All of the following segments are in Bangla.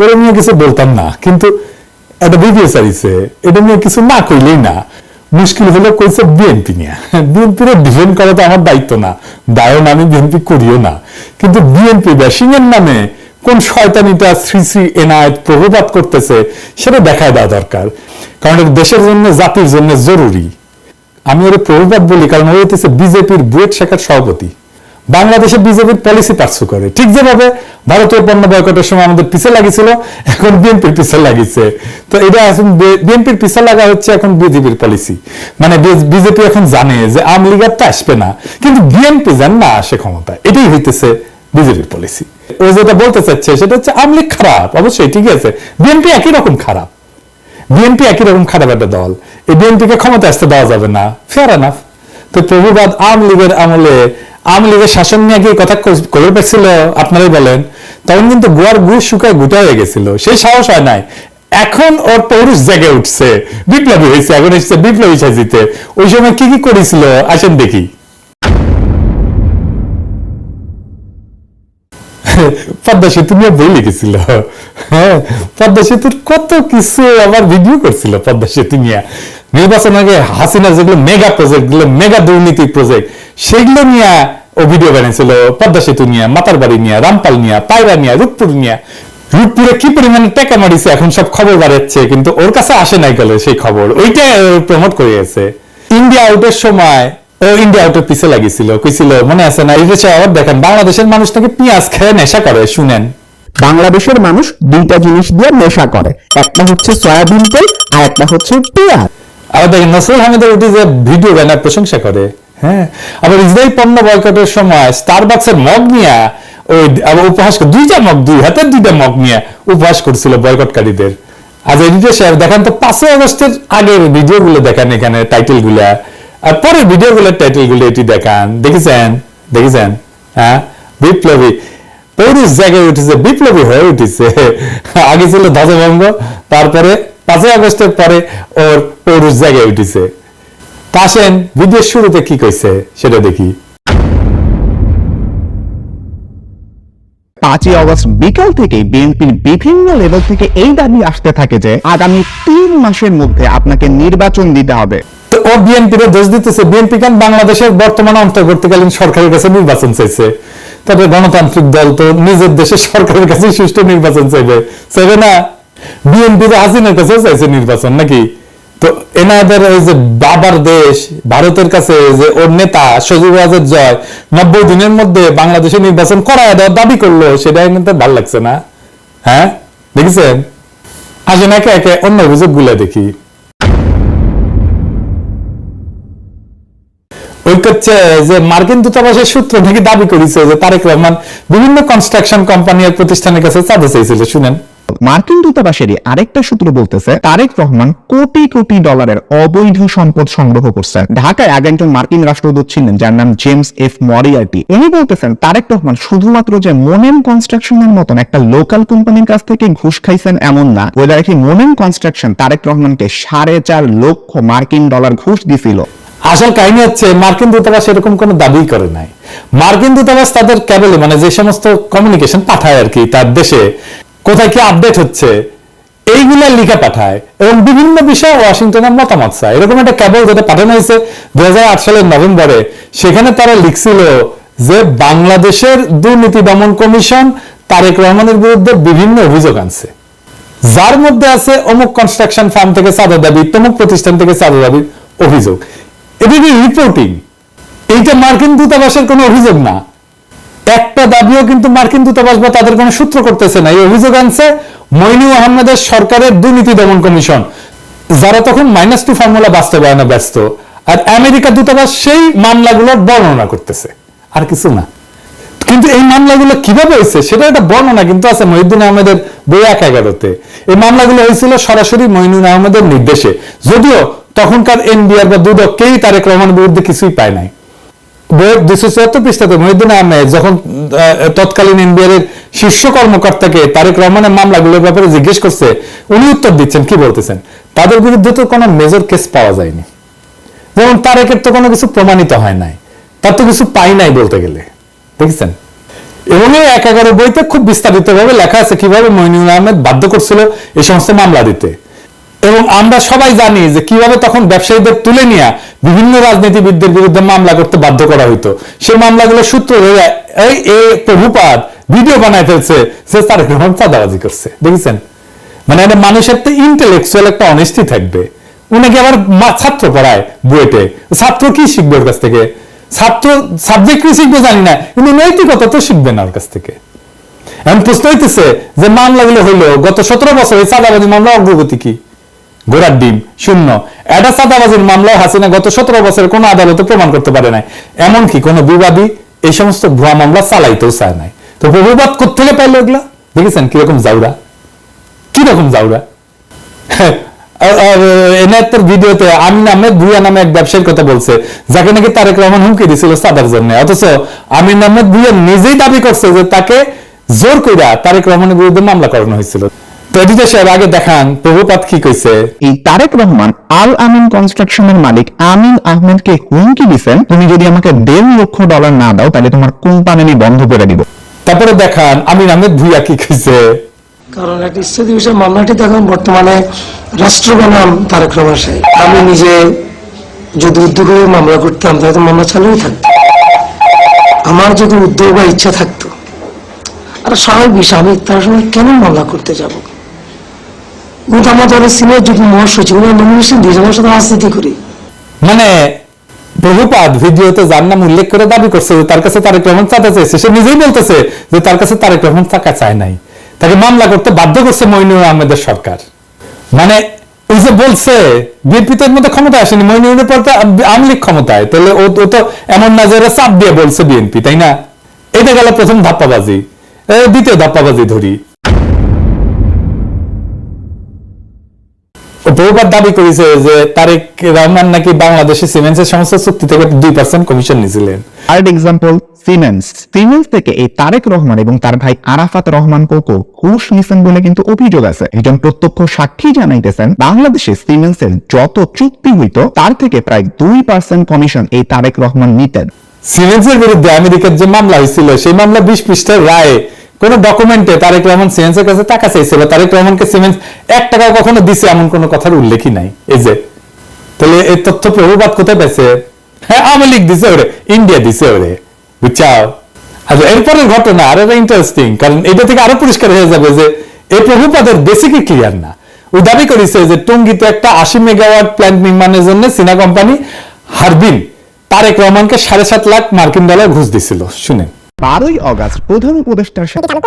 ওরা নিয়ে কিছু বলতাম না, কিন্তু একটা ভিডিও চাইছে এটা নিয়ে কিছু না কইলেই না। মুশকিল হলো কইছে বিএনপি নিয়ে। বিএনপির ডিফেন্ড করা তো আমার দায়িত্ব না দায়ন আমি বিএনপি করিও না। কিন্তু বিএনপি ব্যাসিং এর নামে কোন শয়তানিটা শ্রী শ্রী এনায়েত প্রভুপাত করতেছে, সেটা দেখায় দেওয়া দরকার। কারণ এটা দেশের জন্য, জাতির জন্য জরুরি। আমি ওর প্রভুপাত বলি, কারণ ও হইতেছে বিজেপির বুয়েট শাখার সভাপতি। বাংলাদেশে বিজেপির পলিসি পার্সু করে। ঠিক যেভাবে ভারতীয় পণ্য বয়কটের সময় আমাদের পিছে লাগিয়েছিল, এখন বিএনপির পিছে লাগিয়েছে। তো এটা এখন বিএনপির পিছে লাগা হচ্ছে এখন বিজেপির পলিসি মানে বিজেপি এখন জানে যে আওয়ামী লীগের তো আসবে না। কিন্তু বিএনপি জান না আসে ক্ষমতা, এটাই হইতেছে বিজেপির পলিসি ও যেটা বলতে চাচ্ছে সেটা হচ্ছে আওয়ামী লীগ খারাপ, অবশ্যই ঠিক আছে। বিএনপি একই রকম খারাপ। বিএনপি একই রকম খারাপ একটা দল। এই বিএনপিকে ক্ষমতা আসতে দেওয়া যাবে না। ফেয়ার এনাফ তো প্রভুবাদ আওয়ামী লীগের আমলে আওয়ামী লীগের শাসন নিয়ে কি কথা ক- করে পারছিল? আপনারাই বলেন। তখন কিন্তু গোয়ার গু শুকায় গুটা হয়ে গেছিল। সেই সাহস হয় নাই। এখন ওর পৌরুষ জেগে উঠছে। বিপ্লবী হয়েছে, এখন এসছে বিপ্লবী সাজিতে। ওই সময় কি কি করেছিল? আসেন দেখি। পদ্মা সেতু নিয়ে বই লিখেছিল। হ্যাঁ পদ্মা সেতুর কত কিছু আবার ভিডিও করছিল পদ্মা সেতু নিয়ে। নির্বাচন আগে হাসিনা যেগুলো মেগা প্রজেক্টগুলো মেগা দুর্নীতি প্রজেক্ট সেগুলো নিয়ে ও ভিডিও বানিয়েছিল পদ্মা সেতু নিয়ে মাতার বাড়ি নিয়ে রামপাল নিয়ে পায়রা নিয়ে রূপপুর নিয়ে। রূপপুরে কি পরিমাণে টাকা মারিছে এখন সব খবর বাড়াচ্ছে কিন্তু ওর কাছে আসে নাই গেল সেই খবর। ওইটা প্রমোট করে গেছে ইন্ডিয়া আউটের সময় ও ইন্ডিয়া আউটের পিছে লাগিয়েছিল কইছিল মনে আছে না এই দেশে আবার দেখেন বাংলাদেশের মানুষ নাকি পেঁয়াজ খেয়ে নেশা করে শুনেন। বাংলাদেশের মানুষ দুইটা জিনিস দিয়ে নেশা করে একটা হচ্ছে সয়াবিন তেল আর একটা হচ্ছে পেঁয়াজ। আবার দেখেন নসরুল হামিদের ওটি যে ভিডিও বানায় প্রশংসা করে। হ্যাঁ? আবার ইসরায়েল পণ্য বয়কটের সময় স্টারবাক্সের মগ নিয়ে ওই উপহাস দুইটা মগ, দুই হাতের দুইটা মগ নিয়ে উপহাস করছিল বয়কটকারীদের। আজ এডিটর সাহেব দেখেন তো পাঁচই আগস্টের আগের দেখেন এখানে আরগুলো এটি দেখান। দেখেছেন? দেখেছেন? হ্যাঁ? বিপ্লবী। পৌরুষ জায়গায় উঠেছে, বিপ্লবী হয়ে উঠেছে। আগে ছিল ধ্বজভঙ্গ, তারপরে পাঁচই আগস্টের পরে ওর পৌরুষ জায়গায় উঠেছে। তা আসেন ভিডিওর শুরুতে কি কইছে সেটা দেখি। পাঁচই অগস্ট বিকাল থেকে বিএনপির বিভিন্ন লেভেল থেকে এই দাবি আসতে থাকে যে আগামী তিন মাসের মধ্যে আপনাকে নির্বাচন দিতে হবে। তো ও বিএনপির দোষ দিতেছে। বিএনপি কেন বাংলাদেশের বর্তমান অন্তর্বর্তীকালীন সরকারের কাছে নির্বাচন চাইছে? তবে গণতান্ত্রিক দল তো নিজের দেশের সরকারের কাছে সুষ্ঠু নির্বাচন চাইবে। চাইবে না? বিএনপি হাসিনার কাছেও চাইছে নির্বাচন নাকি? তো এনাদের ওই যে বাবার দেশ, ভারতের কাছে যে ওর নেতা সজীব ওয়াজেদ জয়, নব্বই দিনের মধ্যে বাংলাদেশে নির্বাচন করায় দেওয়ার দাবি করল সেটা এমনিতে ভালো লাগছে না। হ্যাঁ? দেখেছেন? আসেন একে একে অন্য অভিযোগগুলো দেখি। ওই করছে যে মার্কিন দূতাবাসের সূত্র নাকি দাবি করেছে যে তারেক রহমান বিভিন্ন কনস্ট্রাকশন কোম্পানি প্রতিষ্ঠানের কাছে চাঁদা চাইছিল, শুনেন। মার্কিন দূতাবাসেরই আরেকটা সূত্র বলতেছে, তারেক রহমান কোটি কোটি ডলারের অবৈধ সম্পদ সংগ্রহ করছে। ঢাকায় আগে একজন মার্কিন রাষ্ট্রদূত ছিলেন, যার নাম জেমস এফ মরিয়ার্টি। উনি বলতেছেন, তারেক রহমান শুধুমাত্র যে মোনেম কনস্ট্রাকশনের মতন একটা লোকাল কোম্পানির কাছ থেকে ঘুষ খাইছেন এমন না, ওই দেখি মোনেম কনস্ট্রাকশন তারেক রহমানকে সাড়ে চার লক্ষ মার্কিন ডলার ঘুষ দিছিল। আসল কাহিনী হচ্ছে, মার্কিন দূতাবাস এরকম কোনো দাবি করে নাই। মার্কিন দূতাবাস তাদের কেবলে মানে যে সমস্ত কমিউনিকেশন পাঠায় আর কি তার দেশে কোথায় কি আপডেট হচ্ছে, এইগুলা লিখে পাঠায়। এবং বিভিন্ন বিষয়ে ওয়াশিংটনের মতামত চায়। এরকম একটা কেবল যেটা পাঠানো হয়েছে দু সালের নভেম্বরে, সেখানে তারা লিখছিল যে বাংলাদেশের দুর্নীতি দমন কমিশন তারেক রহমানের বিরুদ্ধে বিভিন্ন অভিযোগ আনছে। যার মধ্যে আছে অমুক কনস্ট্রাকশন ফার্ম থেকে চাঁদা দাবি, তমুক প্রতিষ্ঠান থেকে চাঁদা দাবির অভিযোগ। এটা রিপোর্টিং এইটা মার্কিন দূতাবাসের কোনো অভিযোগ না। একটা দাবিও কিন্তু মার্কিন দূতাবাস বা তাদের কোনো সূত্র করতেছে না। এই অভিযোগ আনছে মইনু আহমেদের সরকারের দুর্নীতি দমন কমিশন। যারা তখন মাইনাস টু ফর্মুলা বাস্তবায়নে ব্যস্ত। আর আমেরিকা দূতাবাস সেই মামলাগুলোর বর্ণনা করতেছে। আর কিছু না। কিন্তু এই মামলাগুলো কীভাবে হয়েছে সেটা একটা বর্ণনা কিন্তু আছে মহিউদ্দিন আহমেদের বই এক এগারোতে। এই মামলাগুলো হয়েছিল সরাসরি মইনুল আহমেদের নির্দেশে। যদিও তখনকার এনবিআর বা দুদক কেই তারেক রহমানের বিরুদ্ধে কিছুই পায় নাই। দুশো চুয়াত্তর পৃষ্ঠাতে, মহিউদ্দিন আহমেদ যখন তৎকালীন এনবিআর শীর্ষ কর্মকর্তাকে তারেক রহমানের মামলাগুলোর ব্যাপারে জিজ্ঞেস করছে, উনি উত্তর দিচ্ছেন, কি বলতেছেন? তাদের বিরুদ্ধে তো কোনো মেজর কেস পাওয়া যায়নি। যেমন তারেকের তো কোনো কিছু প্রমাণিত হয় নাই, তার তো কিছু পাই নাই বলতে গেলে। দেখেছেন? এবং এক এগারো বইতে খুব বিস্তারিত ভাবে লেখা আছে কীভাবে মইনুল আহমেদ বাধ্য করছিল এই সমস্ত মামলা দিতে। এবং আমরা সবাই জানি যে কীভাবে তখন ব্যবসায়ীদের তুলে নিয়ে বিভিন্ন রাজনীতিবিদদের বিরুদ্ধে মামলা করতে বাধ্য করা হইতো। সেই মামলাগুলো সূত্র ধরে এই এ প্রভুপাত ভিডিও বানায় ফেলছে যে তারেক রহমান চাঁদাবাজি করছে। দেখেছেন? মানে একটা মানুষের তো ইন্টেলেকচুয়াল একটা অনেস্টি থাকবে। উনাকে আবার ছাত্র পড়ায় বুয়েটে? ছাত্র কি শিখবে ওর কাছ থেকে? ছাত্র সাবজেক্ট কি শিখবে জানি না, কিন্তু নৈতিকতা তো শিখবে না ওর কাছ থেকে। এখন প্রশ্ন হইতেছে যে মামলাগুলো হইল গত সতেরো বছর চাঁদাবাজি মামলা অগ্রগতি কি? ঘোড়ার ডিম, শূন্য। এটা চাঁদাবাজির মামলাও হাসিনা গত সতেরো বছরের কোনো আদালতে প্রমাণ করতে পারে নাই। এমনকি কোনো বিবাদী এই সমস্ত ভুয়া মামলা চালাইতেও চায় নাই। তো প্রভুবাদ কোথেকে পাইলো এগুলা? দেখেছেন কীরকম জাউরা? কীরকম জাউরা? এনায়তের ভিডিওতে আমিন আহমেদ ভুইয়া নামে এক ব্যবসায়ীর কথা বলছে, যাকে নাকি তারেক রহমান হুমকি দিছিল সাদার জন্য। অথচ আমিন আহমেদ ভুইয়া নিজেই দাবি করছে যে তাকে জোর কইরা তারেক রহমানের বিরুদ্ধে মামলা করানো হয়েছিল। তো সাহেব আগে দেখান প্রভুপাত কি কইছে? এই তারেক রহমান আল আমিন কনস্ট্রাকশনের মালিক আমিন আহমেদকে হুমকি দিচ্ছেন তুমি যদি আমাকে দেড় লক্ষ ডলার না দাও তাহলে তোমার কোম্পানি আমি বন্ধ করে দিব। তারপরে দেখান আমিন আহমেদ ভুইয়া কি কইছে? কারণ একটা বিষয় মামলাটি এখন বর্তমানে রাষ্ট্র বনাম তারেক রহমান সাহেব। আমি নিজে যদি উদ্যোগ হয়ে মামলা করতাম তাহলে তো মামলা চালুই থাকতো। আমার যদি উদ্যোগ বা ইচ্ছা থাকতো আর স্বাভাবিক বিষয় আমি তার সময় কেন মামলা করতে যাব? মানে প্রভুপাদ ভিডিওতে যার নাম উল্লেখ করে দাবি করছে তার কাছে তারেক রহমান চাঁদা সে নিজেই বলতেছে যে তার কাছে তারেক রহমান টাকা চায় নাই। তাকে মামলা করতে বাধ্য করছে মইনুর আহমেদের সরকার। মানে ওই যে বলছে মধ্যে ক্ষমতা আসেনি মইনুরের তো আওয়ামী লীগ ক্ষমতায়, তাহলে ও তো এমন না যে চাপ দিয়ে বলছে বিএনপি, তাই না? এটা গেল প্রথম ধাপ্পাবাজি। দ্বিতীয় ধাপ্পাবাজি ধরি। বহুবার দাবি করেছে যে তারেক রহমান নাকি বাংলাদেশে সিমেন্সের সমস্ত চুক্তি থেকে দুই পার্সেন্ট কমিশন নিয়েছিলেন। থার্ড এক্সাম্পল সিমেন্স সিমেন্স থেকে এই তারেক রহমান এবং তার ভাই আরাফাত রহমান কোকো ঘুষ নিছেন বলে কিন্তু অভিযোগ আছে। একজন প্রত্যক্ষ সাক্ষী জানাইতেছেন বাংলাদেশে সিমেন্সের যত চুক্তি হইতো তার থেকে প্রায় দুই পার্সেন্ট কমিশন এই তারেক রহমান নিতেন। সিমেন্সের বিরুদ্ধে আমেরিকার যে মামলা হয়েছিল সেই মামলা বিশ পৃষ্ঠার রায়ে কোন ডকুমেন্টে তারেক রহমান সিমেন্সের কাছে টাকা চাইছিল, তারেক রহমানকে সিমেন্স এক টাকা কখনো দিছে এমন কোনো কথার উল্লেখই নাই। এই যে, তাহলে এই তথ্য প্রভুবাদ কোথায় পেয়েছে হ্যাঁ আওয়ামী লীগ দিছে ওরে ইন্ডিয়া দিছে ওরে, বুঝছাও? আচ্ছা এরপরের ঘটনা আরও ইন্টারেস্টিং কারণ এটা থেকে আরও পরিষ্কার হয়ে যাবে যে, এই প্রভুপাদের বেসিকই ক্লিয়ার না। ও দাবি করেছে যে, টঙ্গিতে একটা আশি মেগাওয়াট প্ল্যান্ট নির্মাণের জন্য চীনা কোম্পানি হারবিন তারেক রহমানকে সাড়ে সাত লাখ মার্কিন ডলার ঘুষ দিছিল। শুনেন। বারোই অগাস্ট প্রধান উপদেষ্টার সাথে তারা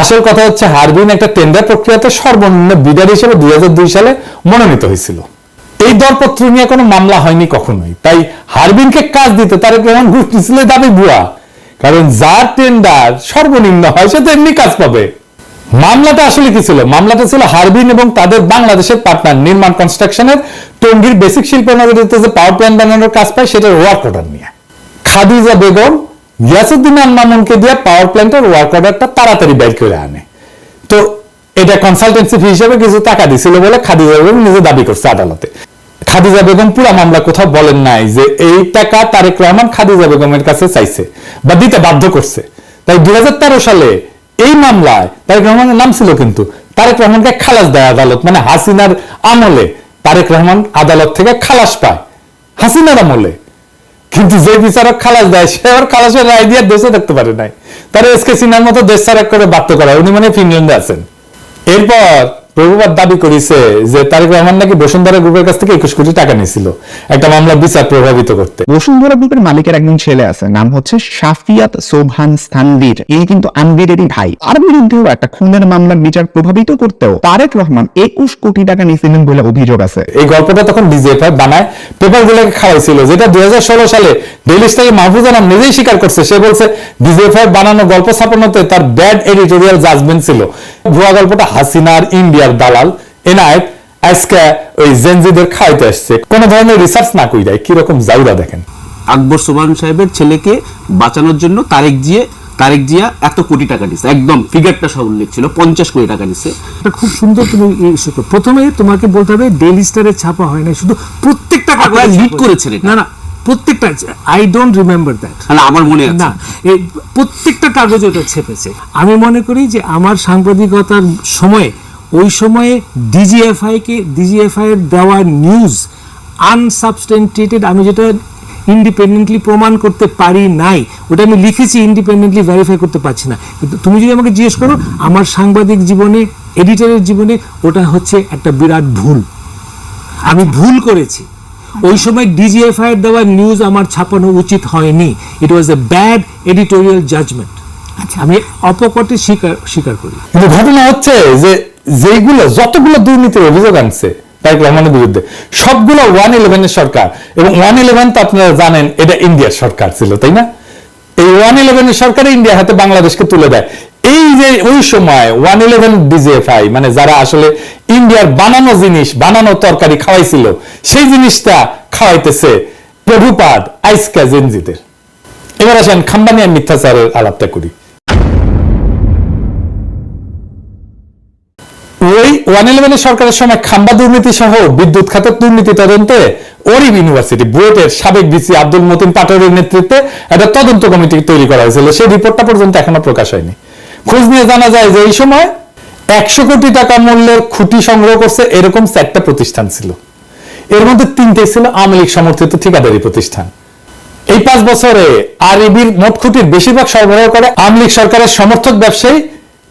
আসল কথা হচ্ছে হারবিন একটা টেন্ডার প্রক্রিয়াতে সর্বনিম্ন বিডার হিসেবে দুই হাজার দুই সালে মনোনীত হয়েছিল। এই দরপত্র নিয়ে কোনো মামলা হয়নি কখনোই। তাই হারবিনকে কাজ দিতে তারেক রহমান ঘুষ দিছিল দাবি ভুয়া। কারণ যার টেন্ডার সর্বনিম্ন হয়, সে তো এমনি কাজ পাবে। মামলাটা আসলে কি ছিল? মামলাটা ছিল হারবিন এবং তাদের বাংলাদেশের পার্টনার নির্মাণ কনস্ট্রাকশনের টঙ্গীর বেসিক শিল্প নগরীতে যে পাওয়ার প্ল্যান্ট বানানোর কাজ পায়, সেটার ওয়ার্ক অর্ডার নিয়ে। খাদিজা বেগম গিয়াসুদ্দিন আল মামুনকে দিয়ে পাওয়ার প্ল্যান্টের ওয়ার্ক অর্ডারটা তাড়াতাড়ি বের করে আনে। তো এটা কনসালটেন্সি ফি হিসেবে কিছু টাকা দিছিল বলে খাদিজা বেগম নিজে দাবি করছে আদালতে। খাদিজা বেগম পুরা মামলা কোথাও বলেন নাই যে এই টাকা তারেক রহমান খাদিজা বেগমের কাছে চাইছে বা দিতে বাধ্য করছে। তাই দুই সালে এই মামলায় তারেক রহমানের নাম ছিল কিন্তু তারেক রহমানকে খালাস দেয় আদালত মানে হাসিনার আমলে তারেক রহমান আদালত থেকে খালাস পায়, হাসিনার আমলে। কিন্তু যে বিচারক খালাস দেয়, সে আবার খালাসের রায় দিয়ে দেশে থাকতে পারে নাই। তারা এসকে সিনহার মতো দেশ ছাড়া করে বাধ্য করা উনি মানে ফিনল্যান্ডে আছেন। এরপর প্রভুবাদ দাবি করেছে যে তারেক রহমান নাকি বসুন্ধরা গ্রুপের কাছ থেকে একুশ কোটি টাকা নিয়েছিল। একটা মামলা বিচার প্রভাবিত করতে। বসুন্ধরা গ্রুপের মালিকের একজন ছেলে আছে নাম হচ্ছে সাফিয়াত সোভান স্থানবীর। ইনি কিন্তু আনবিরেরই ভাই। তার বিরুদ্ধেও একটা খুনের মামলার বিচার প্রভাবিত করতেও তারেক রহমান একুশ কোটি টাকা নিয়েছিলেন বলে অভিযোগ আছে। এই গল্পটা তখন ডিজিএফআই বানায় পেপার গুলোকে খাওয়াইছিল যেটা দুই হাজার ষোলো সালে ডেইলি স্টারে মাহফুজ আলম নিজেই স্বীকার করছে। সে বলছে ডিজিএফআই বানানো গল্প ছাপানোতে তার ব্যাড এডিটোরিয়াল জাজমেন্ট ছিল। ভুয়া গল্পটা হাসিনার ইন্ডিয়ার দালাল এনায়েত আজকে ওই জেনজিদের খাওয়াইতে আসছে। কোন ধরনের রিসার্চ না কইরাই কীরকম জাউরা দেখেন। আকবর সুবান সাহেবের ছেলেকে বাঁচানোর জন্য তারেক জিয়ে তারেক জিয়া এত কোটি টাকা দিচ্ছে একদম ফিগারটা সব উল্লেখ ছিল পঞ্চাশ কোটি টাকা দিচ্ছে এটা খুব সুন্দর তুমি প্রথমে তোমাকে বলতে হবে ডেইলি স্টারে ছাপা হয় না শুধু প্রত্যেকটা ছাপা করেছেন না না প্রত্যেকটা আই ডোন্ট রিমেম্বার দ্যাট তাহলে আমার মনে আছে। না এই প্রত্যেকটা কাগজে ওটা ছেপেছে। আমি মনে করি যে আমার সাংবাদিকতার সময়ে ওই সময়ে ডিজিএফআই কে ডিজিএফআই এর দেওয়া নিউজ আনসাবস্টেন্টেটেড আমি যেটা ইন্ডিপেন্ডেন্টলি প্রমাণ করতে পারি নাই ওটা আমি লিখেছি ইন্ডিপেন্ডেন্টলি ভেরিফাই করতে পারছি না। কিন্তু তুমি যদি আমাকে জিজ্ঞেস করো আমার সাংবাদিক জীবনে এডিটরের জীবনে ওটা হচ্ছে একটা বিরাট ভুল। আমি ভুল করেছি। ওই সময় ডিজিএফআই এর দেওয়া নিউজ আমার ছাপানো উচিত হয়নি। It was a bad editorial judgement আমি অপকটে স্বীকার স্বীকার করি। কিন্তু ঘটনা হচ্ছে যে যেগুলো যতগুলো দুর্নীতির অভিযোগ আনছে তারেক রহমানের বিরুদ্ধে সবগুলো ওয়ান ইলেভেনের সরকার। এবং ওয়ান ইলেভেন তো আপনারা জানেন এটা ইন্ডিয়ার সরকার ছিল তাই না? এই ওয়ান ইলেভেনের সরকার ইন্ডিয়া হাতে বাংলাদেশকে তুলে দেয়। এই যে ওই সময় ওয়ান ইলেভেন ডিজিএফআই মানে যারা আসলে ইন্ডিয়ার বানানো জিনিস, বানানো তরকারি খাওয়াইছিল, সেই জিনিসটা খাওয়াইতেছে প্রভুপাদ আইসকা জেনজিদের। এবার আসেন খাম্বানিয়া মিথ্যাচারের আলাপটা করি। ওই ওয়ান ইলেভেনের সরকারের সময় খাম্বা দুর্নীতি সহ বিদ্যুৎ খাতের দুর্নীতি তদন্তে ওরিব ইউনিভার্সিটি, বুয়েটের সাবেক ভিসি আব্দুল মতিন পাটোয়ারির নেতৃত্বে একটা তদন্ত কমিটি তৈরি করা হয়েছিল। সেই রিপোর্টটা পর্যন্ত এখনও প্রকাশ হয়নি। খোঁজ নিয়ে জানা যায় যে এই সময় একশো কোটি টাকা মূল্যের খুঁটি সংগ্রহ করছে এরকম চারটা প্রতিষ্ঠান ছিল। এর মধ্যে তিনটে ছিল আওয়ামী লীগ সমর্থিত ঠিকাদারি প্রতিষ্ঠান। এই পাঁচ বছরে আরইবির মোট খুঁটির বেশিরভাগ সরবরাহ করে আওয়ামী লীগ সরকারের সমর্থক ব্যবসায়ী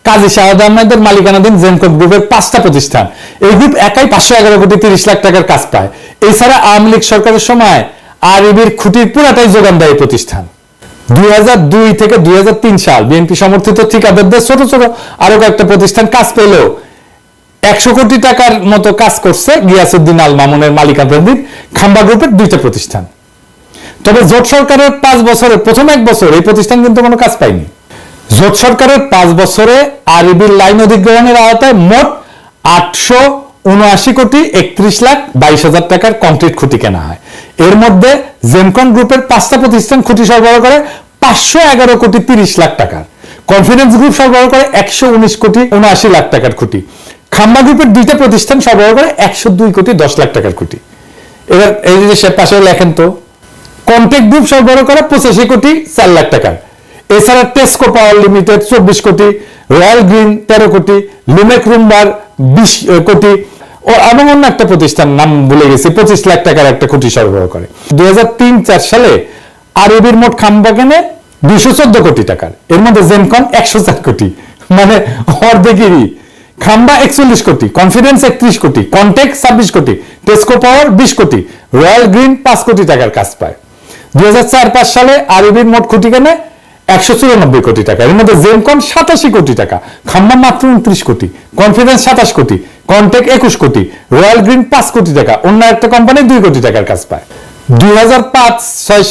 কাজী শাহাদ আহমেদের মালিকানাধীন জেনকট গ্রুপের পাঁচটা প্রতিষ্ঠান। এই গ্রুপ একাই পাঁচশো এগারো কোটি তিরিশ লাখ টাকার কাজ পায়। এছাড়া আওয়ামী লীগ সরকারের সময় আরইবির খুঁটির পুরাটাই যোগান দেয় প্রতিষ্ঠান। দুই থেকে দুই সাল বিএনপি সমর্থিত ঠিকাদারদের ছোট ছোট আরও কয়েকটা প্রতিষ্ঠান কাজ পেলেও একশো কোটি টাকার মতো কাজ করছে গিয়াসুদ্দিন আল মামুনের মালিকানাধীন খাম্বা গ্রুপের দুইটা প্রতিষ্ঠান। তবে জোট সরকারের পাঁচ বছরে, প্রথম এক বছর এই প্রতিষ্ঠান কিন্তু কোনো কাজ পায়নি। জোট সরকারের পাঁচ বছরে আরবির লাইন অধিগ্রহণের আওতায় মোট আটশো উনআশি কোটি একত্রিশ লাখ বাইশ হাজার টাকার কংক্রিট খুঁটি কেনা হয়। এর মধ্যে জেমকন গ্রুপের পাঁচটা প্রতিষ্ঠান খুঁটি সরবরাহ করে পাঁচশো এগারো কোটি তিরিশ লাখ টাকার। কনফিডেন্স গ্রুপ সরবরাহ করে একশো উনিশ কোটি উনআশি লাখ টাকার খুঁটি। খাম্বা গ্রুপের দুইটা প্রতিষ্ঠান সরবরাহ করে একশো দুই কোটি দশ লাখ টাকার খুঁটি। এবার এই যে পাশে লেখেন তো কন্টেক্ট গ্রুপ সরবরাহ করে পঁচাশি কোটি চার লাখ টাকার। এছাড়া টেস্কো পাওয়ার লিমিটেড চব্বিশ কোটি রয়্যাল গ্রিন তেরো কোটি লুমেক রুম্বার বিশ কোটি এবং অন্য একটা প্রতিষ্ঠান, নাম ভুলে গেছি, পঁচিশ লাখ টাকার একটা কোটি সরবরাহ করে। দুই হাজার সালে আরবির মোট খাম্বা কেনে দুইশো কোটি টাকার। এর মধ্যে জেনকন একশো চার কোটি। মানে অর্ধেকেরই। খাম্বা একচল্লিশ কোটি, কনফিডেন্স একত্রিশ কোটি, কন্টেক্ট ছাব্বিশ কোটি, টেস্কো পাওয়ার বিশ কোটি, রয়্যাল গ্রিন পাঁচ কোটি টাকার কাজ পায়। দুই হাজার চার, পাঁচ সালে আরবির মোট কোটি কেনে একশো চুরানব্বই কোটি টাকা। এর মধ্যে জেমকন সাতাশি কোটি টাকা, খাম্বা মাত্র উনত্রিশ কোটি, কনফিডেন্স সাতাশ কোটি কন্টেক একুশ কোটি রয়্যাল গ্রিন পাঁচ কোটি টাকা, অন্য একটা কোম্পানি দুই কোটি টাকার কাজ পায়। দুই হাজার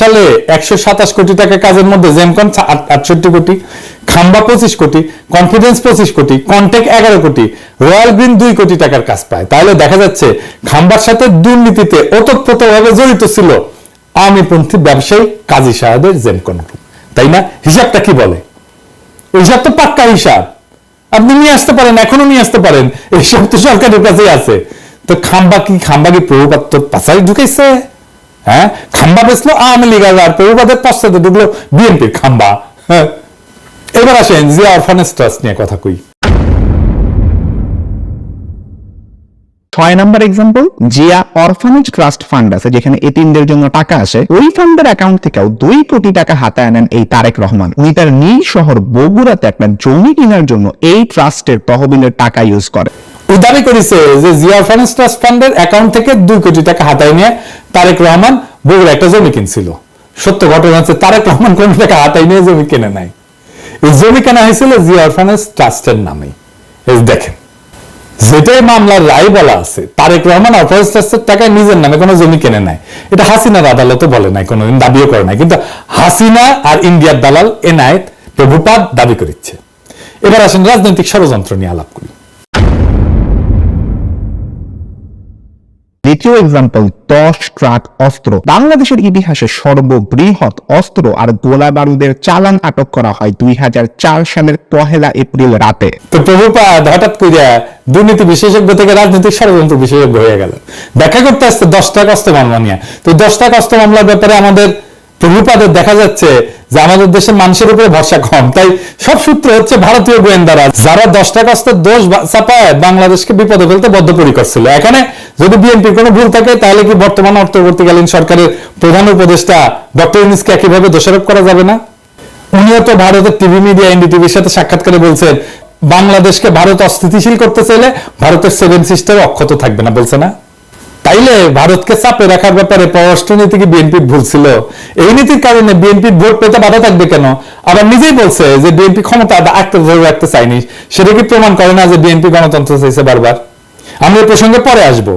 সালে একশো সাতাশ কোটি টাকা কাজের মধ্যে জেমকন আটষট্টি কোটি খাম্বা পঁচিশ কোটি কনফিডেন্স পঁচিশ কোটি কন্টেক এগারো কোটি রয়্যাল গ্রিন দুই কোটি টাকার কাজ পায়। তাহলে দেখা যাচ্ছে খাম্বার সাথে দুর্নীতিতে ওতপ্রোতভাবে জড়িত ছিল আওয়ামীপন্থী ব্যবসায়ী কাজী সাহেবের জেমকন তাই না? হিসাবটা কি বলে? হিসাব তো পাক্কা হিসাব। আপনি নিয়ে আসতে পারেন এখনও নিয়ে আসতে পারেন। এইসব তো সরকারের কাছেই আছে। তো খাম্বা কি খাম্বা কি প্রভুপাত তো পাশাই ঢুকেছে? হ্যাঁ? খাম্বা বেসলো আওয়ামী লীগ আর প্রভুপাতের পশ্চাতে ঢুকলো বিএনপির খাম্বা। হ্যাঁ? এবার আসেন জিয়া অরফানেজ ট্রাস্ট নিয়ে কথা কই। ছয় number example Zia orphanage trust fund আছে, যেখানে এতিমদের জন্য টাকা আসে। ওই ফান্ডের অ্যাকাউন্ট থেকেও দুই কোটি টাকা হাতায় নেন এই তারেক রহমান। উনি তার নিজ শহর বগুড়াতে একটা জমি কেনার জন্য এই ট্রাস্টের তহবিলের টাকা ইউজ করে। দাবি করেছে যে জিয়া ফাইন্যান্স ট্রাস্ট ফান্ডের অ্যাকাউন্ট থেকে দুই কোটি টাকা হাতায় নিয়ে তারেক রহমান বগুড়া একটা জমি কিনছিল। সত্য ঘটনা হচ্ছে তারেক রহমান কোন টাকা হাতায় নিয়ে জমি কেনে নাই। এই জমি কেনা হয়েছিল জিয়া ফাইন্যান্স ট্রাস্টের নামে। দেখেন। যেটাই মামলার রায় বলা আছে, তারেক রহমান অফারেন্স টাকায় নিজের নামে কোনো জমি কেনে নাই। এটা হাসিনার আদালতে বলে নাই, কোনো দাবিও করে নাই। কিন্তু হাসিনা আর ইন্ডিয়ার দালাল এনায়েত প্রভুপাত দাবি করেছে। এবার আসেন রাজনৈতিক ষড়যন্ত্র নিয়ে আলাপ করি। দ্বিতীয় এক্সাম্পল দশ ট্রাক অস্ত্র। বাংলাদেশের ইতিহাসে সর্ববৃহৎ অস্ত্র আর গোলা বারুদের চালান আটক করা হয় দুই হাজার চার সালের পহেলা এপ্রিল রাতে। তো প্রভুপাদ, হঠাৎ করিয়া দুর্নীতি বিশেষজ্ঞ থেকে রাজনৈতিক ষড়যন্ত্র বিশেষজ্ঞ হয়ে গেল। দেখা করতে আসছে ট্রাক অস্ত্র মামলা নিয়ে। তো দশ ট্রাক অস্ত্র মামলার ব্যাপারে আমাদের প্রভুপাদের দেখা যাচ্ছে যে আমাদের দেশের মানুষের উপরে ভরসা কম। তাই সব সূত্র হচ্ছে ভারতীয় গোয়েন্দারা যারা দশটা কষ্টের দোষ চাপায় বাংলাদেশকে বিপদে ফেলতে বদ্ধপরিকর ছিল। এখানে যদি বিএনপির কোনো ভুল থাকে, তাহলে কি বর্তমান অন্তর্বর্তীকালীন সরকারের প্রধান উপদেষ্টা ডক্টর ইউনিসকে একইভাবে দোষারোপ করা যাবে না? উনিও তো ভারতের টিভি মিডিয়া, এনডিটিভির সাথে সাক্ষাৎকারে বলছেন, বাংলাদেশকে ভারত অস্থিতিশীল করতে চাইলে ভারতের সেভেন সিস্টার অক্ষত থাকবে না, বলছে না? তাইলে ভারতকে চাপে রাখার ব্যাপারে পররাষ্ট্র নীতি কি বিএনপির ভুল ছিল? এই নীতির কারণে বিএনপির ভোট পেতে বাধা থাকবে কেন? আবার নিজেই বলছে যে বিএনপি ক্ষমতা আঁকতে ধরে রাখতে চায়নি। সেটা কি প্রমাণ করে না যে বিএনপি গণতন্ত্র চাইছে বারবার? আমরা এই প্রসঙ্গে পরে আসব।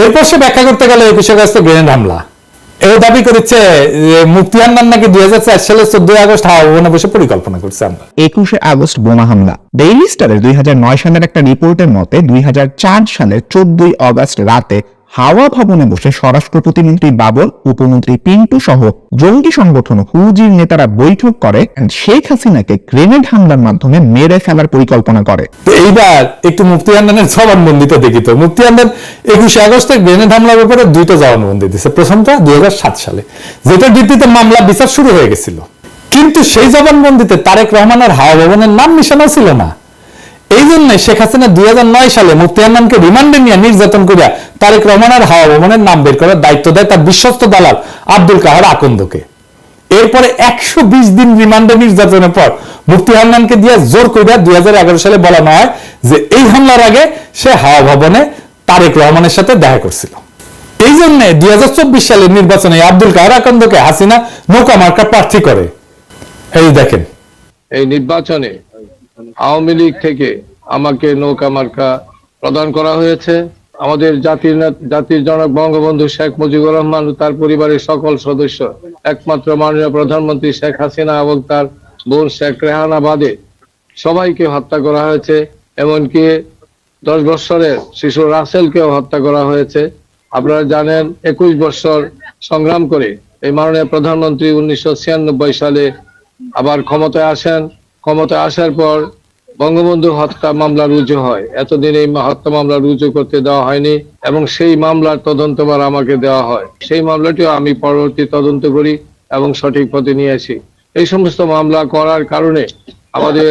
এরপর সে ব্যাখ্যা করতে গেলে একুশে আগস্ট গ্রেনেড হামলা। এও দাবি করেছে যে মুক্তি হান্নান নাকি দুই হাজার চার সালের চোদ্দই আগস্ট হাওয়া বসে পরিকল্পনা করছে আমরা একুশে আগস্ট বোমা হামলা। ডেইলি স্টারের দুই সালের একটা রিপোর্টের মতে দুই সালের চোদ্দই আগস্ট রাতে হাওয়া ভবনে বসে স্বরাষ্ট্র প্রতিমন্ত্রী বাবর উপমন্ত্রী পিন্টু সহ জঙ্গি সংগঠন হুজির নেতারা বৈঠক করে শেখ হাসিনাকে গ্রেনেড হামলার মাধ্যমে মেরে ফেলার পরিকল্পনা করে। এইবার একটু মুক্তি হান্নানের জবানবন্দিটা দেখি তো। মুক্তি হান্নান একুশে আগস্টে গ্রেনেড হামলার ব্যাপারে দুইটা জবানবন্দি দিচ্ছে প্রথমটা দুই হাজার সাত সালে যেটা ভিত্তিতে মামলা বিচার শুরু হয়ে গেছিল। কিন্তু সেই জবানবন্দিতে তারেক রহমানের হাওয়া ভবনের নাম মিশানো ছিল না। এই জন্য শেখ হাসিনা দুই সালে মুক্তি হান্নানকে রিমান্ডে নিয়ে নির্যাতন করিয়া তারেক রহমানের হাওয়া ভবনের নাম বের করার দায়িত্ব দেয় তার বিশ্বস্ত দালাল আব্দুল কাহার আকন্দকে। এরপরে একশো দিন রিমান্ডে নির্যাতনের পর মুফতি হান্নানকে দিয়ে জোর করিয়া দুই সালে বলানো হয় যে এই হামলার আগে সে হাওয়া ভবনে তারেক রহমানের সাথে দেখা করছিল। এই জন্য দুই সালের নির্বাচনে আব্দুল কাহার আকন্দকে হাসিনা নৌকা মার্কা প্রার্থী করে। এই দেখেন। এই নির্বাচনে আওয়ামী লীগ থেকে আমাকে নৌকা মার্কা প্রদান করা হয়েছে। আমাদের জাতির জাতির জনক বঙ্গবন্ধু শেখ মুজিবুর রহমান তার পরিবারের সকল সদস্য, একমাত্র মাননীয় প্রধানমন্ত্রী শেখ হাসিনা এবং তার বোন শেখ রেহানা বাদে সবাইকে হত্যা করা হয়েছে। এমনকি দশ বৎসরের শিশু রাসেলকেও হত্যা করা হয়েছে। আপনারা জানেন, একুশ বৎসর সংগ্রাম করে এই মাননীয় প্রধানমন্ত্রী উনিশশো ছিয়ানব্বই সালে আবার ক্ষমতায় আসেন। ক্ষমতায় আসার পর বঙ্গবন্ধু হত্যা মামলা রুজু হয়। এতদিন এই হত্যা মামলা রুজু করতে দেওয়া হয়নি এবং সেই মামলার তদন্তবার আমাকে দেওয়া হয়। সেই মামলাটিও আমি পরবর্তী তদন্ত করি এবং সঠিক পথে নিয়ে আসি। এই সমস্ত মামলা করার কারণে আমাদের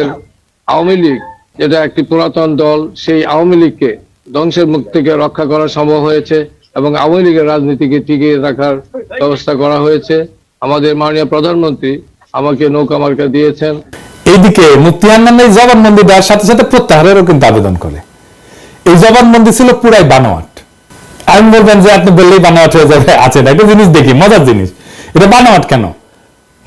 আওয়ামী লীগ, যেটা একটি পুরাতন দল, সেই আওয়ামী লীগকে ধ্বংসের মুখ থেকে রক্ষা করা সম্ভব হয়েছে এবং আওয়ামী লীগের রাজনীতিকে টিকিয়ে রাখার ব্যবস্থা করা হয়েছে। আমাদের মাননীয় প্রধানমন্ত্রী আমাকে নৌকা মার্কা দিয়েছেন। এইদিকে মুক্তি হান্নান এই জবানবন্দি দেওয়ার সাথে সাথে প্রত্যাহারেরও কিন্তু আবেদন করে। এই জবানবন্দি ছিল পুরাই বানোয়াট। আমি বলবেন যে আপনি বললেই বানোয়াট হয়ে যাবে, আছে না, একটা জিনিস দেখি, মজার জিনিস। এটা বানোয়াট কেন?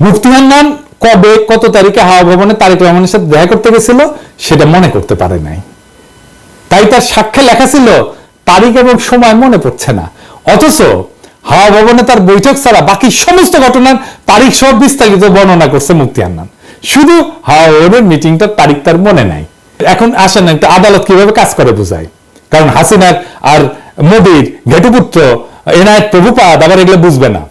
মুফতি হান্নান কবে, কত তারিখে হাওয়া ভবনে তারেক রহমানের সাথে দেখা করতে গেছিল, সেটা মনে করতে পারে নাই। তাই তার সাক্ষ্যে লেখা ছিল, তারিখ এবং সময় মনে পড়ছে না। অথচ হাওয়া ভবনে তার বৈঠক ছাড়া বাকি সমস্ত ঘটনার তারিখ সব বিস্তারিত বর্ণনা করছে মুক্তি আন্নান শুধু হাওয়া ভবনের মিটিংটার তারিখ তার মনে নাই। এখন আসেন একটা আদালত কীভাবে কাজ করে বোঝায়? কারণ হাসিনার আর মোদীর ঘেটুপুত্র, এনায়ত প্রভুপাদ আবার এগুলো বুঝবে না।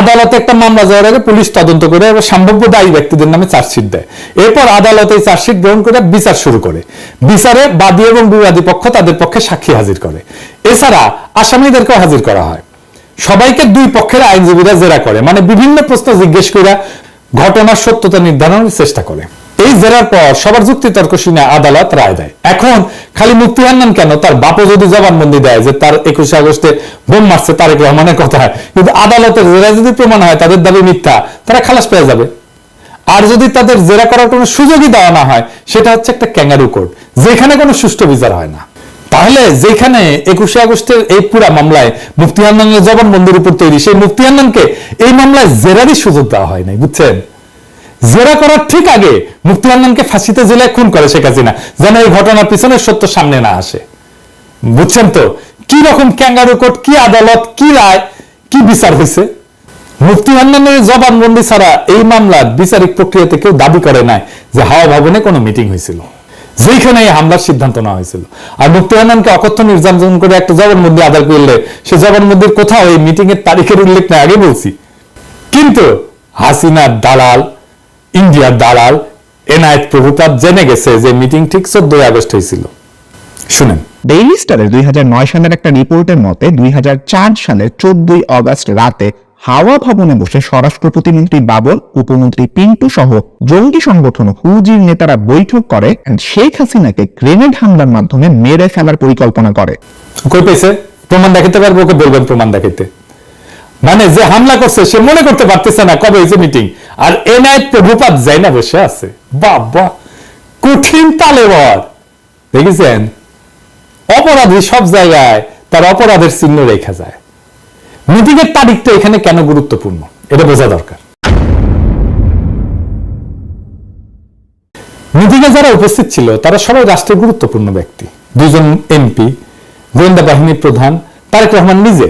আদালতে একটা মামলা যাওয়ার আগে পুলিশ তদন্ত করে এবার সম্ভাব্য দায়ী ব্যক্তিদের নামে চার্জশিট দেয়। এরপর আদালত এই চার্জশিট গ্রহণ করে বিচার শুরু করে। বিচারে বাদী এবং বিবাদী পক্ষ তাদের পক্ষে সাক্ষী হাজির করে। এছাড়া আসামিদেরকেও হাজির করা হয়। সবাইকে দুই পক্ষের আইনজীবীরা জেরা করে মানে বিভিন্ন প্রশ্ন জিজ্ঞেস করে ঘটনার সত্যতা নির্ধারণের চেষ্টা করে। এই জেরার পর সবার যুক্তি তর্ক শুনে আদালত রায় দেয়। এখন খালি মুক্তি হান্নান কেন? তার বাপও যদি জবানবন্দি দেয় যে তার একুশে আগস্টে বোম মারছে তারেক রহমানের কথা, কিন্তু আদালতের জেরা যদি প্রমাণ হয় তাদের দাবি মিথ্যা, তারা খালাস পেয়ে যাবে। আর যদি তাদের জেরা করার কোনো সুযোগই দেওয়া না হয়, সেটা হচ্ছে একটা ক্যাঙ্গারু কোর্ট, যেখানে কোনো সুষ্ঠু বিচার হয় না। তাহলে যেখানে একুশে আগস্টের এই পুরা মামলায় মুফতি হান্নানের জবানবন্দির উপর তৈরি, সেই মুফতি হান্নানকে এই মামলায় জেরারই সুযোগ দেওয়া হয় নাই, বুঝছেন? জেরা করার ঠিক আগে মুফতি হান্নানকে ফাঁসিতে জেলায় খুন করে শেখ হাসিনা, যেন এই ঘটনার পিছনে সত্য সামনে না আসে। বুঝছেন তো? কি রকম ক্যাঙ্গারু কোর্ট, কি আদালত, কি রায়, কি বিচার হয়েছে? মুফতি হান্নানের জবানবন্দি ছাড়া এই মামলার বিচারিক প্রক্রিয়াতে কেউ দাবি করে নাই যে হাওয়া ভবনে কোনো মিটিং হয়েছিল। যেখানে এই হামলার সিদ্ধান্ত নেওয়া হয়েছিল। আর মুক্তি আনানকে অকথ্য নির্যাতন করে একটা জবানবন্দি আদায় করলে সে জবানবন্দির কোথাও এই মিটিং এর তারিখের উল্লেখ না আগে বলছি। কিন্তু হাসিনার দালাল, ইন্ডিয়ার দালাল, এনায়েত প্রভুপাত জেনে গেছে যে মিটিং ঠিক চোদ্দই আগস্ট হয়েছিল। শুনেন। ডেইলি স্টারের দুই সালের একটা রিপোর্টের মতে দুই সালের চোদ্দই অগস্ট রাতে হাওয়া ভবনে বসে স্বরাষ্ট্র প্রতিমন্ত্রী বাবর উপমন্ত্রী পিন্টু সহ জঙ্গি সংগঠন হুজির নেতারা বৈঠক করে শেখ হাসিনাকে গ্রেনেড হামলার মাধ্যমে মেরে ফেলার পরিকল্পনা করে। কই পেয়েছে প্রমাণ দেখাতে পারব ওকে বলবেন প্রমাণ দেখাইতে? মানে যে হামলা করছে, সে মনে করতে পারতেছে না কবে হয়েছে মিটিং আর এনআই প্রভুপাত যাই না বসে আছে। বাবা, কঠিন তালে বর দেখেছেন? অপরাধী সব জায়গায় তার অপরাধের চিহ্ন রেখা যায়। মিটিং এর তারিখটা এখানে কেন গুরুত্বপূর্ণ? এটা বোঝা দরকার। মিটিং এ যারা উপস্থিত ছিল, তারা সবাই রাষ্ট্রের গুরুত্বপূর্ণ ব্যক্তি। দুজন এমপি, গোয়েন্দা বাহিনীর প্রধান, তারেক রহমান নিজে।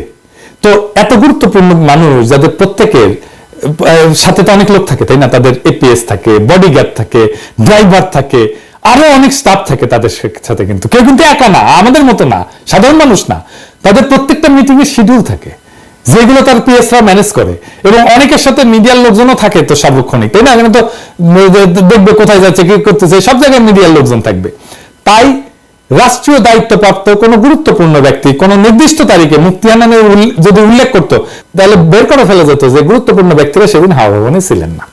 তো এত গুরুত্বপূর্ণ মানুষ যাদের প্রত্যেকের সাথে তো অনেক লোক থাকে, তাই না? তাদের এপিএস থাকে বডিগার্ড থাকে ড্রাইভার থাকে, আরও অনেক স্টাফ থাকে তাদের সাথে কিন্তু। কেউ কিন্তু একা না, আমাদের মতো না, সাধারণ মানুষ না। তাদের প্রত্যেকটা মিটিং এর শিডিউল থাকে। যেগুলো তার পিএসরা ম্যানেজ করে। এবং অনেকের সাথে মিডিয়ার লোকজনও থাকে তো সার্বক্ষণিক, তাই না? এখানে তো দেখবে কোথায় যাচ্ছে, কি করতেছে, সব জায়গায় মিডিয়ার লোকজন থাকবে। তাই রাষ্ট্রীয় দায়িত্বপ্রাপ্ত কোনো গুরুত্বপূর্ণ ব্যক্তি কোনো নির্দিষ্ট তারিখে মুক্তি আনানের যদি উল্লেখ করতো, তাহলে বের করে ফেলা যেত যে গুরুত্বপূর্ণ ব্যক্তিরা সেদিন হাওয়া ভবনে ছিলেন না।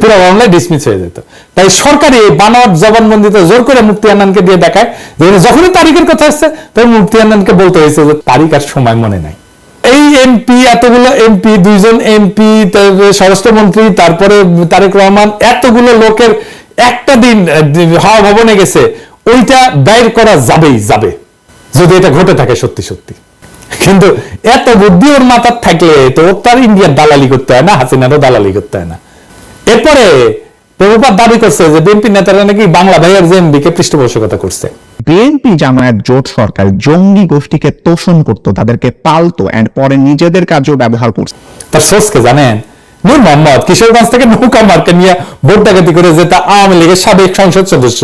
পুরো মামলায় ডিসমিস হয়ে যেত। তাই সরকারি বানোয়াট জবানবন্দিতে জোর করে মুক্তি আনানকে দিয়ে দেখায় যে যখনই তারিখের কথা আসছে তখন মুক্তি আনানকে বলতে হয়েছে যে তারিখ আর সময় মনে নাই। এমপি, এতগুলো এমপি, দুইজন এমপি স্বরাষ্ট্রমন্ত্রী, তারপরে তারেক রহমান, এতগুলো লোকের একটা দিন হাওয়া ভবনে গেছে, ওইটা ব্যয় করা যাবেই, যাবে। যদি এটা ঘটে থাকে সত্যি সত্যি। কিন্তু এত বুদ্ধি ওর মাথার থাকলে তো ওর তার ইন্ডিয়ার দালালি করতে হয় না, হাসিনারও দালালি করতে হয় না। এরপরে প্রভুপাত দাবি করছে যে, বিএনপি নেতারা নাকি বাংলা ভাইয়ের জেএমবি কে পৃষ্ঠপোষকতা করছে। বিএনপি জামায়াত জোট সরকার জঙ্গি গোষ্ঠীকে তোষণ করত, তাদেরকে পালতো এন্ড পরে নিজেদের কাজেও ব্যবহার করত তার সোর্সকে জানেন? নূর মোহাম্মদ কিশোরগঞ্জ থেকে নৌকা মার্কে নিয়ে ভোট ডাকাতি করে যে তা আওয়ামী লীগের সাবেক সংসদ সদস্য।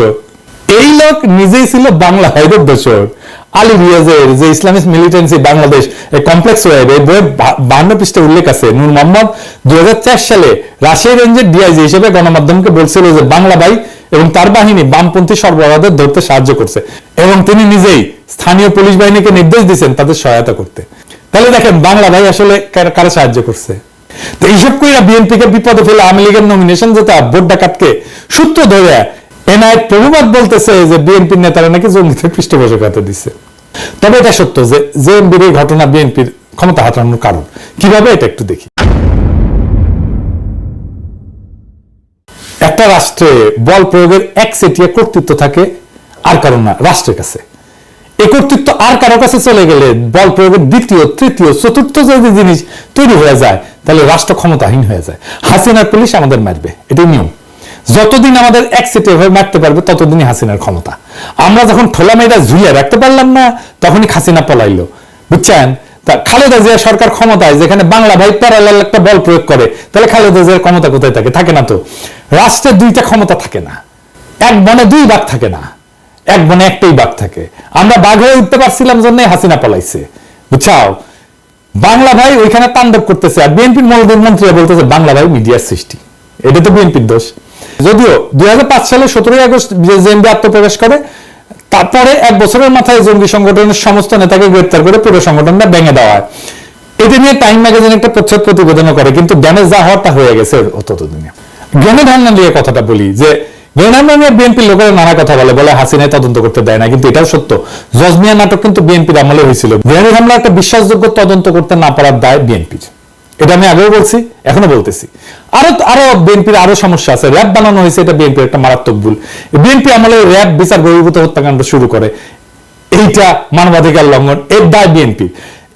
এই লোক নিজেই ছিল বাংলা হাইদের দোষর। আলী রিয়াজের যে Islamic militancy Bangladesh complex web এই বইয়ের বান্ন পৃষ্ঠে উল্লেখ আছে। নূর মোহাম্মদ দুই সালে রাশিয়া রেঞ্জের ডিআইজি হিসেবে গণমাধ্যমকে বলছিল যে, বাংলা ভাই এবং তার বাহিনী বামপন্থী সর্বরাধের ধরতে সাহায্য করছে এবং তিনি নিজেই স্থানীয় পুলিশ বাহিনীকে নির্দেশ দিয়েছেন তাদের সহায়তা করতে। তাহলে দেখেন, বাংলা ভাই আসলে কার- সাহায্য করছে? তো এইসব কইরা বিএনপি কে বিপদে ফেলে আওয়ামী লীগের নমিনেশন যেটা ভোট ডাকাতকে সূত্র ধরে এনআই প্রভুবাদ বলতেছে যে বিএনপির নেতারা নাকি জঙ্গিদের পৃষ্ঠপোষকতা দিচ্ছে তবে এটা সত্য যে জেএমবির এই ঘটনা বিএনপির ক্ষমতা হারানোর কারণ। কীভাবে এটা একটু দেখি। একটা রাষ্ট্রে বল প্রয়োগের এক সেটিয়া কর্তৃত্ব থাকে, আর কারণ না, রাষ্ট্রের কাছে। এই কর্তৃত্ব আর কারও কাছে চলে গেলে বল প্রয়োগের দ্বিতীয়, তৃতীয়, চতুর্থ যদি জিনিস তৈরি হয়ে যায়, তাহলে রাষ্ট্র ক্ষমতাহীন হয়ে যায়। হাসিনার পুলিশ আমাদের মারবে, এটাই নিয়ম। যতদিন আমাদের এক সেটে হয়ে মারতে পারবে, ততদিনই হাসিনার ক্ষমতা। আমরা যখন ঠোলা মেয়েরা ঝুলিয়ে রাখতে পারলাম না, তখনই হাসিনা পলাইলো। বুঝছেন? তা খালেদা জিয়া সরকার ক্ষমতায়, যেখানে বাংলা ভাই প্যারালাল একটা বল প্রয়োগ করে, তাহলে খালেদা জিয়ার ক্ষমতা কোথায় থাকে? থাকে না তো। রাষ্ট্রের দুইটা ক্ষমতা থাকে না। এক বনে দুই বাঘ থাকে না। এক বনে একটাই বাঘ থাকে। আমরা বাঘ হয়ে উঠতে পারছিলাম জন্য হাসিনা পলাইছে। বুঝছাও? বাংলা ভাই ওইখানে তাণ্ডব করতেছে, আর বিএনপির মন্ত্রীরা বলতেছে, বাংলা ভাই মিডিয়ার সৃষ্টি। এটা তো বিএনপির দোষ। যদিও দুই সালে সতেরোই আগস্ট জেএমবি আত্মপ্রকাশ করে, তারপরে এক বছরের মাথায় জঙ্গি সংগঠনের সমস্ত নেতাকে গ্রেপ্তার করে পুরো সংগঠনটা ভেঙে দেওয়া হয়। এটা নিয়ে টাইম ম্যাগাজিন একটা প্রচ্ছদ প্রতিবেদনও করে, কিন্তু ড্যামেজ যা হওয়ারটা হয়ে গেছে ততদিনে। জ্ঞানে ধারণা নিয়ে কথাটা বলি যে জ্ঞানানন্দ বিএনপির লোকেরা নানা কথা বলে বলে হাসিনায় তদন্ত করতে দেয় না, কিন্তু এটাও সত্য। জজমিয়া নাটক কিন্তু বিএনপির আমলে হয়েছিল। গ্রেনেড হামলা একটা বিশ্বাসযোগ্য তদন্ত করতে না পারার দায় বিএনপির। এটা আমি আগেও বলছি, এখনও বলতেছি। আরও আরও বিএনপির আরও সমস্যা আছে। র্যাব বানানো হয়েছে, এটা বিএনপির একটা মারাত্মক ভুল। বিএনপি আমলে র্যাব বিচার বহির্ভূত হত্যাকাণ্ড শুরু করে। এইটা মানবাধিকার লঙ্ঘন, এর দায় বিএনপি।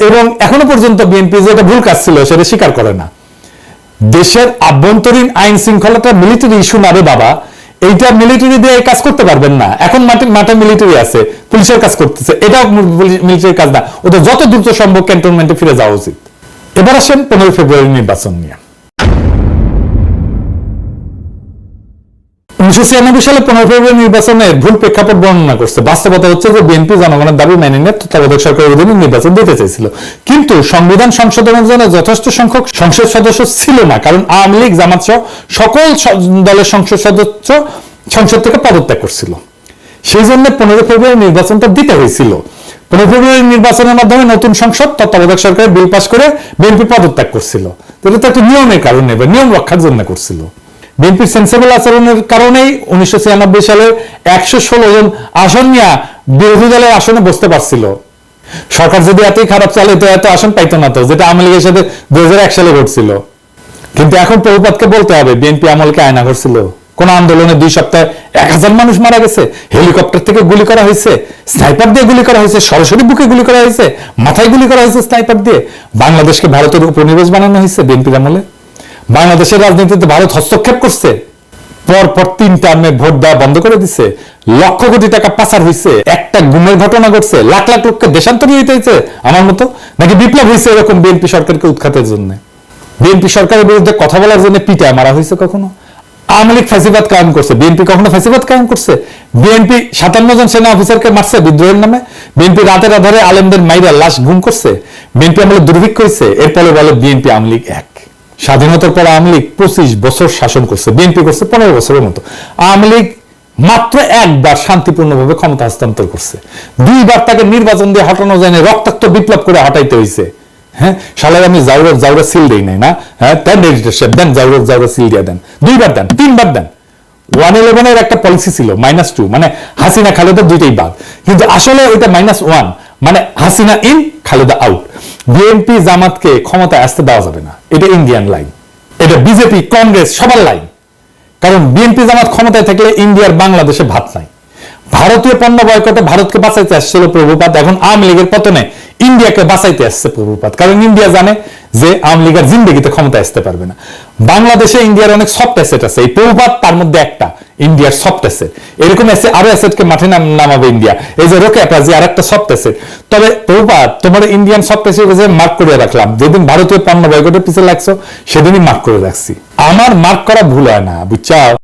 এবং এখনও পর্যন্ত বিএনপি যে এটা ভুল কাজ ছিল, সেটা স্বীকার করে না। দেশের আভ্যন্তরীণ আইন শৃঙ্খলাটা মিলিটারি ইস্যু না রে বাবা। এইটা মিলিটারি দিয়ে কাজ করতে পারবেন না। এখন মাঠে মাঠে মিলিটারি আছে, পুলিশের কাজ করতেছে। এটাও মিলিটারির কাজ না। ওদের যত দ্রুত সম্ভব ক্যান্টনমেন্টে ফিরে যাওয়া উচিত। এবার আসেন পনেরোই ফেব্রুয়ারি নির্বাচন নিয়ে। উনিশশো ছিয়ানব্বই সালে পনেরো ফেব্রুয়ারি ভুল প্রেক্ষাপট বর্ণনা করছে। বাস্তবতা হচ্ছে যে বিএনপি জনগণের দাবি মেনে নিয়ে তত্ত্বাবধায়ক সরকারের অধীনে নির্বাচন দিতে কিন্তু সংবিধান সংশোধনের জন্য যথেষ্ট সংখ্যক সংসদ সদস্য ছিল না, কারণ আওয়ামী লীগ, জামাত সহ সকল দলের সংসদ সদস্য সংসদ থেকে পদত্যাগ করছিল। সেই জন্য পনেরো ফেব্রুয়ারি নির্বাচনটা দিতে হয়েছিল। ফেব্রুয়ারি নির্বাচনের মাধ্যমে নতুন সংসদ তত্ত্বাবধায়ক সরকারের বিল পাস করে বিএনপি পদত্যাগ করছিল। তো একটা নিয়মের কারণে বা নিয়ম রক্ষার জন্য করছিল। বিএনপির সেন্সেবল আচরণের কারণেই উনিশশো ছিয়ানব্বই সালে একশো ষোলো জন আসন নিয়ে বিরোধী দলের আসনে বসতে পারছিল। সরকার যদি এতই খারাপ চালে তো এত আসন পাইতো না তো, যেটা আওয়ামী লীগের সাথে দুই হাজার এক সালে ঘটছিল। কিন্তু এখন প্রভুপাতকে বলতে হবে, বিএনপি আমলকে আয়না করছিল। কোন আন্দোলনে দুই সপ্তাহে এক হাজার মানুষ মারা গেছে, হেলিকপ্টার থেকে গুলি করা হয়েছে, স্নাইপার দিয়ে গুলি করা হয়েছে, সরাসরি বুকে গুলি করা হয়েছে, মাথায় গুলি করা হয়েছে স্নাইপার দিয়ে। বাংলাদেশকে ভারতের উপনিবেশ বানানো হয়েছে বিএনপির আমলে। বাংলাদেশের রাজনীতিতে ভারত হস্তক্ষেপ করছে। পর পর তিন টার্মে ভোট দেওয়া বন্ধ করে দিছে। লক্ষ কোটি টাকা পাচার হয়েছে। একটা গুমের ঘটনা ঘটছে। লাখ লাখ লোককে দেশান্তরী হইতে হয়েছে আমার মতো। নাকি বিপ্লব হয়েছে এরকম বিএনপি সরকারকে উৎখাতের জন্য? বিএনপি সরকারের বিরুদ্ধে কথা বলার জন্য পিটা মারা হয়েছে কখনো? আওয়ামী লীগ ফাঁসিবাদ কায়েম করছে। বিএনপি কখনো ফাঁসিবাদ কায়েম করছে? বিএনপি সাতান্ন জন সেনা অফিসারকে মারছে বিদ্রোহের নামে। বিএনপি রাতের আধারে আলেমদের মাইরা লাশ গুম করছে। বিএনপি আমলে দুর্ভিক্ষ হয়েছে এরপরে বলে বিএনপি আওয়ামী লীগ এক। স্বাধীনতার পর আওয়ামী লীগ পঁচিশ বছর শাসন করছে। বিএনপি করছে পনেরো বছরের মতো। আওয়ামী লীগ মাত্র একবার শান্তিপূর্ণভাবে ক্ষমতা হস্তান্তর করছে। দুইবার তাকে নির্বাচন দিয়ে হটানো যায় রক্তাক্ত বিপ্লব করে হটাইতে হয়েছে হ্যাঁ? জাউরের জাউরা সিল নাই, না? হ্যাঁ? দেন জাউরের জাউরা সিল দিয়ে দেন। দুইবার দেন, তিনবার দেন। ওয়ান ইলেভেনের একটা পলিসি ছিল মাইনাস টু মানে হাসিনা দুইটাই বাদ। কিন্তু আসলে ওইটা মাইনাস ওয়ান মানে Hasina in Khaleda out BNP জামাতকে ক্ষমতায় আসতে দেওয়া যাবে না। এটা ইন্ডিয়ান লাইন এটা বিজেপি কংগ্রেস সবার লাইন কারণ বিএনপি জামাত ক্ষমতায় থাকলে ইন্ডিয়ার বাংলাদেশে ভাত নাই। ভারতীয় পণ্য বয়কটে ভারতকে বাঁচাইতে আসছিল প্রভুপাত, এখন আওয়ামী লীগের পতনে ইন্ডিয়াকে বাঁচাইতে আসছে প্রভুপাত। কারণ ইন্ডিয়া জানে যে আওয়ামী লীগের জিন্দগিতে ক্ষমতায় আসতে পারবে না। বাংলাদেশে ইন্ডিয়ার অনেক সফট অ্যাসেট আছে। এই প্রভুপাত তার মধ্যে একটা, ইন্ডিয়ার সফট অ্যাসেট এরকম এসে আরও অ্যাসেটকে মাঠে নামাবে ইন্ডিয়া। এই যে রোকে অ্যাপাজি আর একটা সফট অ্যাসেট তবে প্রভুপাত, তোমার ইন্ডিয়ান সফট অ্যাসেট মার্ক করে রাখলাম। যেদিন ভারতীয় পণ্য বয়কটের পিছিয়ে লাগছো, সেদিনই মার্ক করে রাখছি। আমার মার্ক করা ভুল হয় না বুঝছাও